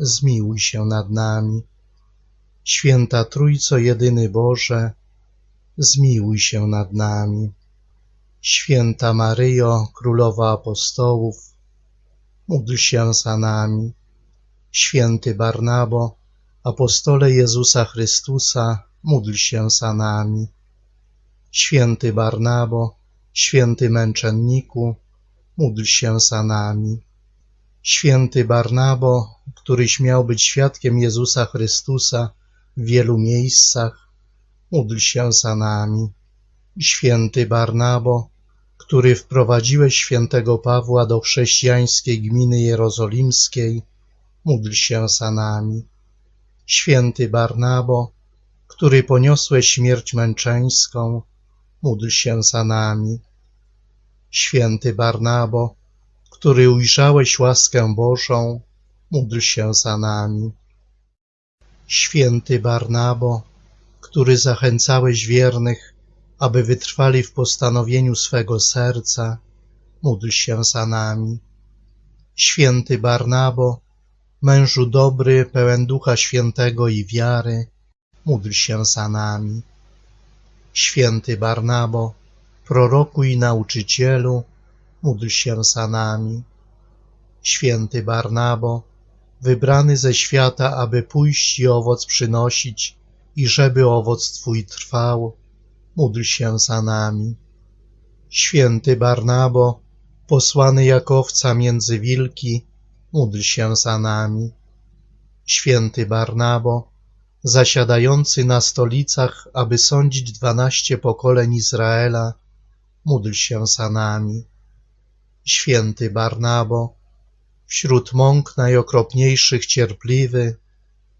zmiłuj się nad nami. Święta Trójco Jedyny Boże, zmiłuj się nad nami. Święta Maryjo, Królowa Apostołów, módl się za nami. Święty Barnabo, Apostole Jezusa Chrystusa, módl się za nami. Święty Barnabo, Święty Męczenniku, módl się za nami. Święty Barnabo, któryś miał być świadkiem Jezusa Chrystusa w wielu miejscach, módl się za nami. Święty Barnabo, który wprowadziłeś świętego Pawła do chrześcijańskiej gminy jerozolimskiej, módl się za nami. Święty Barnabo, który poniosłeś śmierć męczeńską, módl się za nami. Święty Barnabo, który ujrzałeś łaskę Bożą, módl się za nami. Święty Barnabo, który zachęcałeś wiernych, aby wytrwali w postanowieniu swego serca, módl się za nami. Święty Barnabo, mężu dobry, pełen Ducha Świętego i wiary, módl się za nami. Święty Barnabo, proroku i nauczycielu, módl się za nami. Święty Barnabo, wybrany ze świata, aby pójść i owoc przynosić i żeby owoc Twój trwał, módl się za nami. Święty Barnabo, posłany jak owca między wilki, módl się za nami. Święty Barnabo, zasiadający na stolicach, aby sądzić dwanaście pokoleń Izraela, módl się za nami. Święty Barnabo, wśród mąk najokropniejszych cierpliwy,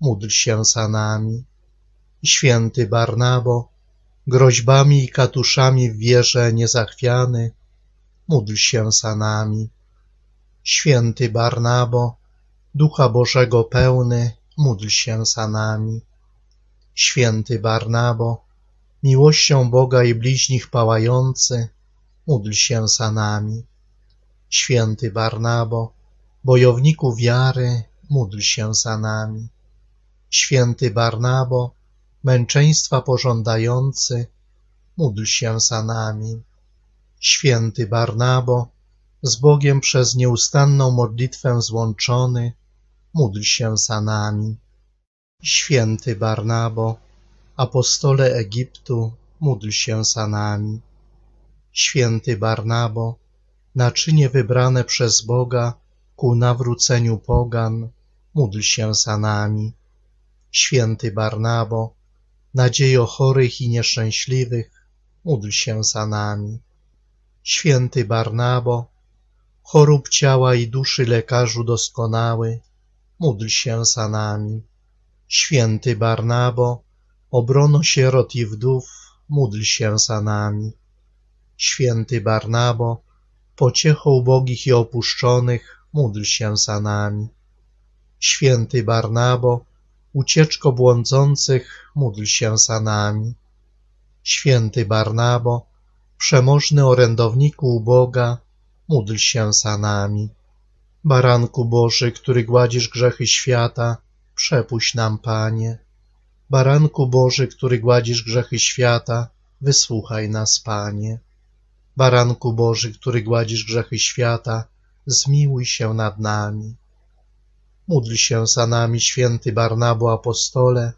módl się za nami. Święty Barnabo, groźbami i katuszami w wierze niezachwiany, módl się za nami. Święty Barnabo, Ducha Bożego pełny, módl się za nami. Święty Barnabo, miłością Boga i bliźnich pałający, módl się za nami. Święty Barnabo, bojowniku wiary, módl się za nami. Święty Barnabo, męczeństwa pożądający, módl się za nami. Święty Barnabo, z Bogiem przez nieustanną modlitwę złączony, módl się za nami. Święty Barnabo, apostole Egiptu, módl się za nami. Święty Barnabo, naczynie wybrane przez Boga ku nawróceniu pogan, módl się za nami. Święty Barnabo, nadziejo chorych i nieszczęśliwych, módl się za nami. Święty Barnabo, chorób ciała i duszy lekarzu doskonały, módl się za nami. Święty Barnabo, obrono sierot i wdów, módl się za nami. Święty Barnabo, pociecho ubogich i opuszczonych, módl się za nami. Święty Barnabo, ucieczko błądzących, módl się za nami. Święty Barnabo, przemożny orędowniku uboga, módl się za nami. Baranku Boży, który gładzisz grzechy świata, przepuść nam, Panie. Baranku Boży, który gładzisz grzechy świata, wysłuchaj nas, Panie. Baranku Boży, który gładzisz grzechy świata, zmiłuj się nad nami. Módl się za nami, święty Barnabo apostole,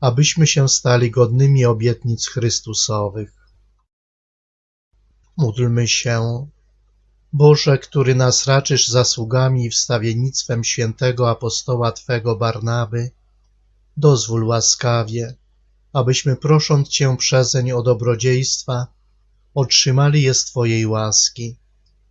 abyśmy się stali godnymi obietnic Chrystusowych. Módlmy się, Boże, który nas raczysz zasługami i wstawiennictwem świętego apostoła Twego Barnaby, dozwól łaskawie, abyśmy prosząc Cię przezeń o dobrodziejstwa, otrzymali je z Twojej łaski.